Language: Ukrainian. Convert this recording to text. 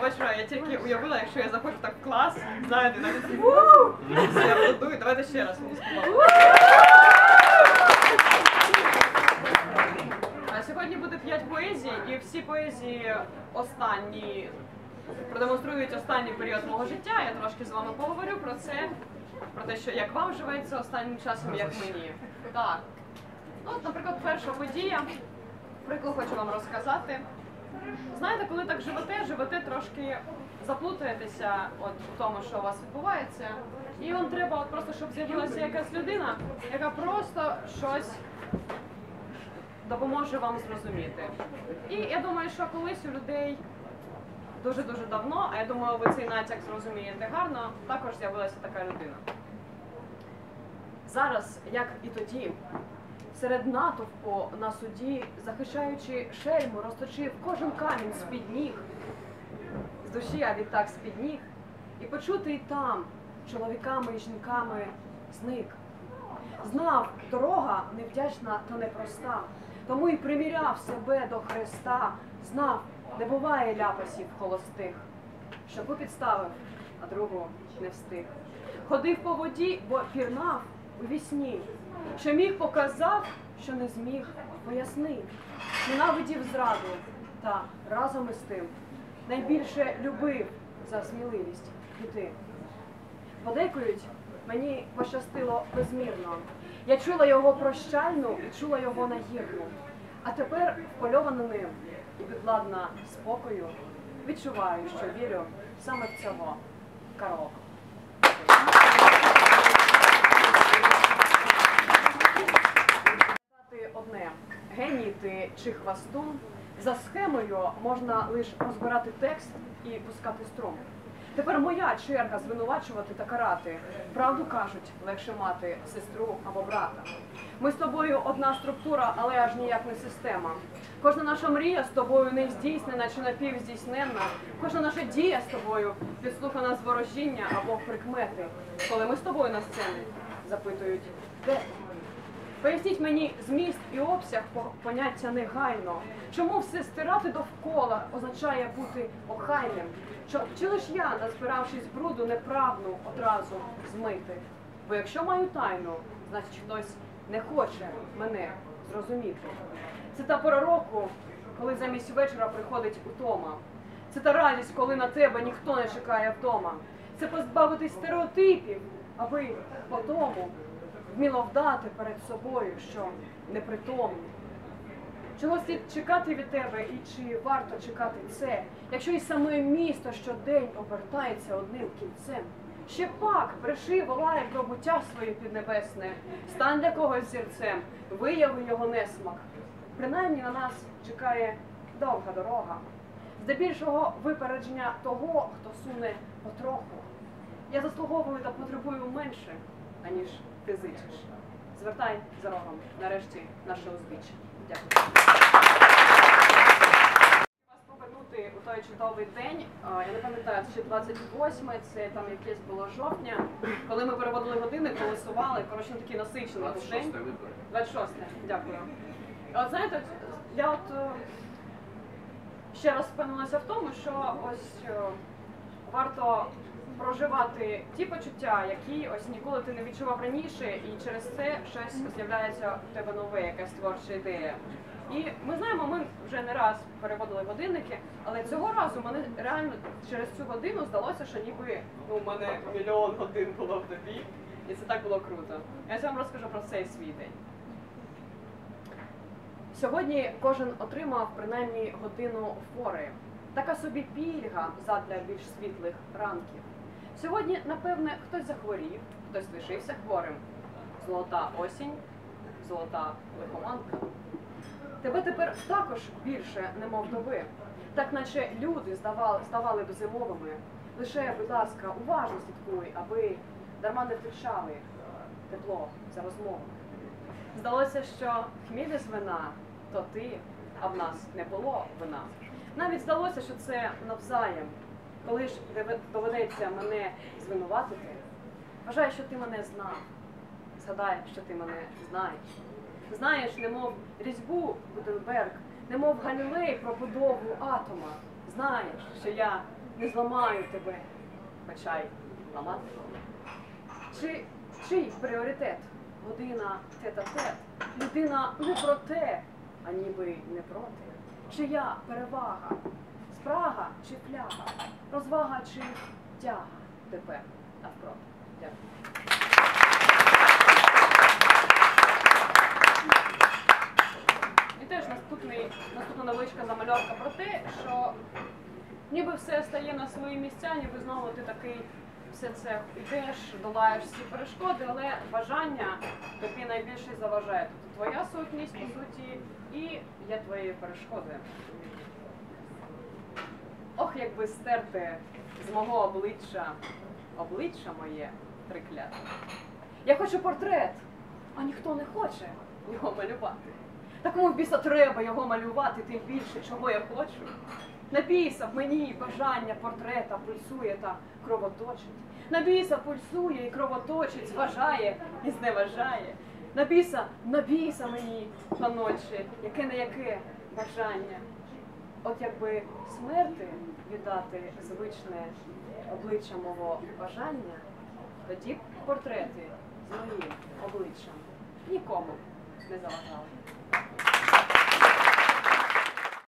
бачу, я тільки уявила, якщо я заходжу так в клас, знаєте, такі «Ву!» всі. Давайте ще раз мені. А сьогодні буде п'ять поезій, і всі поезії останні продемонструють останній період мого життя. Я трошки з вами поговорю про це, про те, що як вам живеться останнім часом, як мені. Так. Ну, от, наприклад, перша подія. Приклад хочу вам розказати. Знаєте, коли так живете, живете трошки заплутаєтеся от у тому, що у вас відбувається, і вам треба от просто, щоб з'явилася якась людина, яка просто щось допоможе вам зрозуміти. І я думаю, що колись у людей дуже-дуже давно, а я думаю, ви цей натяк зрозумієте гарно, також з'явилася така людина. Зараз, як і тоді, серед натовпу на суді, захищаючи шельму, розточив кожен камінь з-під ніг, з душі, а відтак з-під ніг, і почутий там чоловіками і жінками зник. Знав, дорога невдячна та непроста, тому й приміряв себе до Христа, знав, не буває ляпасів холостих. Щоку підставив, а другу не встиг. Ходив по воді, бо пірнав у вісні, що міг показав, що не зміг, пояснив. Ненавидів зраду, та разом із тим найбільше любив за сміливість піти. Подейкують, мені пощастило безмірно. Я чула його прощальну і чула його нагірну. А тепер впольована ним і підладна спокою, відчуваю, що вірю саме в цього караоке. Одне геній ти чи хвастун. За схемою можна лише розбирати текст і пускати струм. Тепер моя черга звинувачувати та карати. Правду кажуть, легше мати сестру або брата. Ми з тобою одна структура, але аж ніяк не система. Кожна наша мрія з тобою не здійснена чи напівздійсненна. Кожна наша дія з тобою підслухана з ворожіння або прикмети. Коли ми з тобою на сцені запитують, де ти? Поясніть мені зміст і обсяг поняття негайно. Чому все стирати довкола означає бути охайним? Чи лиш я, назбиравшись бруду, не одразу змити? Бо якщо маю тайну, значить хтось не хоче мене зрозуміти. Це та пора року, коли замість вечора приходить утома. Це та радість, коли на тебе ніхто не чекає вдома. Це позбавитись стереотипів, аби по тому вміло вдати перед собою, що непритомні. Чого слід чекати від тебе і чи варто чекати це, якщо і саме місто щодень обертається одним кінцем? Ще пак бреши, волає про буття своє піднебесне, стань для когось зірцем, вияви його несмак. Принаймні на нас чекає довга дорога, здебільшого випередження того, хто суне потроху. Я заслуговую та потребую менше, аніж ти зичиш. Звертай за рогом, нарешті, наше узбіччя. Дякую. Вас повернути у той чудовий день. Я не пам'ятаю, це ще 28, це там якесь було жовтня, коли ми переводили години, голосували. Коротше, такий насичений був день. 26, дякую. От знаєте, я от е, ще раз впевнилася в тому, що ось е, варто проживати ті почуття, які ось ніколи ти не відчував раніше, і через це щось з'являється у тебе нове, якась творча ідея. І ми знаємо, ми вже не раз переводили годинники, але цього разу мене реально через цю годину здалося, що ніби ну, у мене мільйон годин було в добі, і це так було круто. Я вам розкажу про цей свій день. Сьогодні кожен отримав принаймні годину фори. Така собі пільга задля більш світлих ранків. Сьогодні, напевне, хтось захворів, хтось лишився хворим. Золота осінь, золота лихоманка. Тебе тепер також більше, немов доби. Так наче люди здавали, б зимовими. Лише, будь ласка, уважно слідкуй, аби дарма не втрачали тепло за розмову. Здалося, що хміль з вина, то ти, а в нас не було вина. Навіть здалося, що це навзаєм. Коли ж дове- доведеться мене звинуватити, вважай, що ти мене знав. Згадай, що ти мене знаєш. Знаєш, немов різьбу Гутенберг, немов Галілей про будову атома. Знаєш, що я не зламаю тебе, хоча й ламати. Чи чий пріоритет? Година тет-а-тет, людина не про те, а ніби не проти. Чия перевага? Чи фляга? Розвага чи тяга? Тепер навпроти. Дякую. Теж наступний, наступна невеличка замальовка про те, що ніби все стає на свої місця, ніби знову ти такий все це йдеш, долаєш всі перешкоди, але бажання тобі найбільше заважає. Тобто твоя сутність, по суті, і є твоєю перешкодою. Ох, якби стерти з мого обличчя обличчя моє трикляте. Я хочу портрет, а ніхто не хоче його малювати. Так кому в біса треба його малювати, тим більше, чого я хочу. Набійся мені бажання портрета пульсує та кровоточить. Набійся пульсує і кровоточить, зважає і зневажає. Набійся, набійся мені, паночі, яке не яке бажання. От якби смерти віддати звичне обличчя мого бажання, тоді портрети з моїм обличчям нікому не заважали.